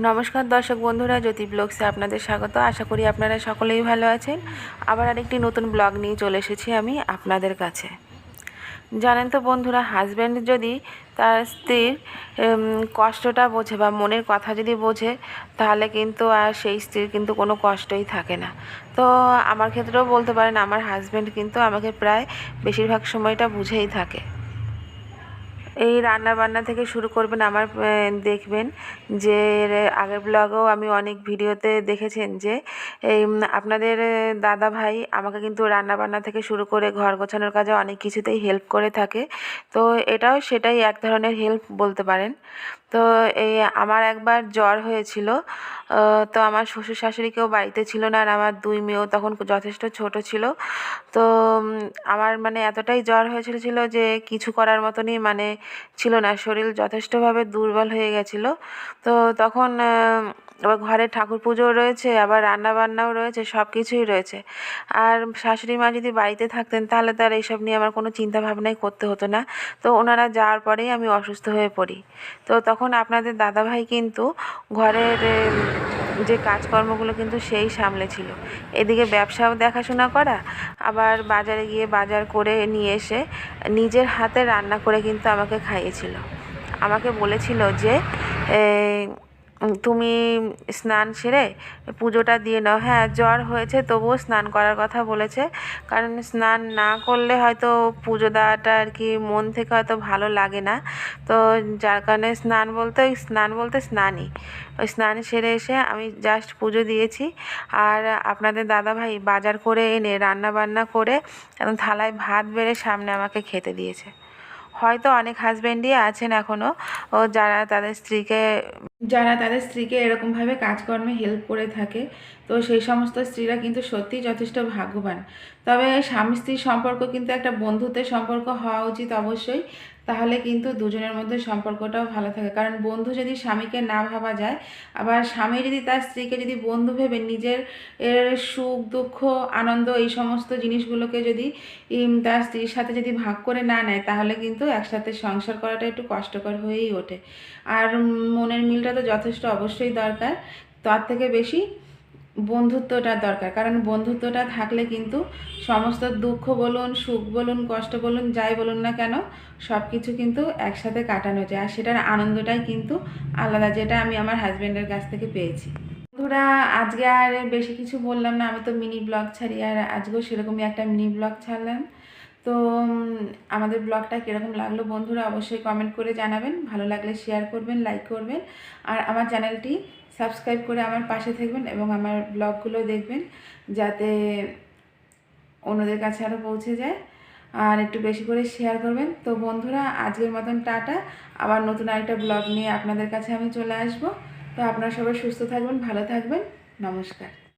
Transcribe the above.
নমস্কার দর্শক বন্ধুরা, জ্যোতি ব্লগসে আপনাদের স্বাগত। আশা করি আপনারা সকলেই ভালো আছেন। আবার আরেকটি নতুন ব্লগ নিয়ে চলে এসেছি আমি আপনাদের কাছে। জানেন তো বন্ধুরা হাজব্যান্ড যদি তার স্ত্রীর কষ্টটা বোঝে বা মনের কথা যদি বোঝে, তাহলে কিন্তু আর সেই স্ত্রীর কিন্তু কোনো কষ্টই থাকে না। তো আমার ক্ষেত্রেও বলতে পারেন, আমার হাজব্যান্ড কিন্তু আমাকে প্রায় বেশিরভাগ সময়টা বুঝেই থাকে। এই রান্না বান্না থেকে শুরু করবেন, আমার দেখবেন যে আগের ব্লগেও আমি অনেক ভিডিওতে দেখেছেন যে, এই আপনাদের দাদা ভাই আমাকে কিন্তু রান্না বান্না থেকে শুরু করে ঘর গোছানোর কাজে অনেক কিছুতেই হেল্প করে থাকে। তো এটাও সেটাই এক ধরনের হেল্প বলতে পারেন। তো এই আমার একবার জ্বর হয়েছিল তো আমার শ্বশুর শাশুড়ি কেউ বাড়িতে ছিল না আর আমার দুই মেয়েও তখন যথেষ্ট ছোট ছিল। তো আমার মানে এতটাই জ্বর হয়েছিল ছিল যে, কিছু করার মতনই মানে ছিল না শরীর যথেষ্টভাবে দুর্বল হয়ে গেছিল। তো তখন আবার ঘরে ঠাকুর পুজোও রয়েছে, আবার রান্না বান্নাও রয়েছে সব কিছুই রয়েছে। আর শাশুড়ি মা যদি বাড়িতে থাকতেন, তাহলে তার এইসব নিয়ে আমার কোনো চিন্তা ভাবনাই করতে হতো না। তো ওনারা যাওয়ার পরেই আমি অসুস্থ হয়ে পড়ি। তো তখন আপনাদের দাদাভাই কিন্তু ঘরের যে কাজকর্মগুলো কিন্তু সেই সামলেছিল এদিকে ব্যবসাও দেখাশোনা করা, আবার বাজারে গিয়ে বাজার করে নিয়ে এসে নিজের হাতে রান্না করে কিন্তু আমাকে খাইয়েছিল। আমাকে বলেছিল যে তুমি স্নান সেরে পুজোটা দিয়ে নাও। হ্যাঁ জ্বর হয়েছে, তবুও স্নান করার কথা বলেছে। কারণ স্নান না করলে হয়তো পুজো দেওয়াটা আর কি মন থেকে হয়তো ভালো লাগে না। তো যার কারণে স্নান বলতে ওই স্নান বলতে স্নানই। ওই স্নান সেরে এসে আমি জাস্ট পুজো দিয়েছি। আর আপনাদের দাদাভাই বাজার করে এনে রান্না বান্না করে একদম থালায় ভাত বেড়ে সামনে আমাকে খেতে দিয়েছে। হয়তো অনেক হাজব্যান্ডই আছেন এখনও ও যারা তাদের স্ত্রীকে যারা তাদের স্ত্রীকে এরকমভাবে কাজকর্মে হেল্প করে থাকে, তো সেই সমস্ত স্ত্রীরা কিন্তু সত্যি যথেষ্ট ভাগ্যবান। তবে স্বামী স্ত্রীর সম্পর্ক কিন্তু একটা বন্ধুত্বের সম্পর্ক হওয়া উচিত অবশ্যই। তাহলে কিন্তু দুজনের মধ্যে সম্পর্কটাও ভালো থাকে। কারণ বন্ধু যদি স্বামীকে না ভাবা যায়, আবার স্বামী যদি তার স্ত্রীকে যদি বন্ধু ভেবে নিজের এর সুখ, দুঃখ, আনন্দ এই সমস্ত জিনিসগুলোকে যদি তার স্ত্রীর সাথে যদি ভাগ করে না নেয়, তাহলে কিন্তু একসাথে সংসার করাটা একটু কষ্টকর হয়েই ওঠে। আর মনের মিলটা তো যথেষ্ট অবশ্যই দরকার। তার থেকে বেশি বন্ধুত্বটা দরকার। কারণ বন্ধুত্বটা থাকলে কিন্তু সমস্ত দুঃখ বলুন, সুখ বলুন, কষ্ট বলুন, যাই বলুন না কেন সব কিছু কিন্তু একসাথে কাটানো যায়। আর সেটার আনন্দটাই কিন্তু আলাদা, যেটা আমি আমার হাজব্যান্ডের কাছ থেকে পেয়েছি। বন্ধুরা, আজকে আর বেশি কিছু বললাম না। আমি তো মিনি ব্লগ ছাড়ি, আর আজকেও সেরকমই একটা মিনি ব্লগ ছাড়লাম। তো আমাদের ব্লগটা কীরকম লাগল বন্ধুরা অবশ্যই কমেন্ট করে জানাবেন। ভালো লাগলে শেয়ার করবেন লাইক করবেন। আর আমার চ্যানেলটি সাবস্ক্রাইব করে আমার পাশে থাকবেন এবং আমার ব্লগগুলো দেখবেন যাতে অন্যদের কাছে আরও পৌঁছে যায়। আর একটু বেশি করে শেয়ার করবেন। তো বন্ধুরা, আজকের মতন টাটা। আবার নতুন আরেকটা ব্লগ নিয়ে আপনাদের কাছে আমি চলে আসব। তো আপনারা সবাই সুস্থ থাকবেন, ভালো থাকবেন। নমস্কার।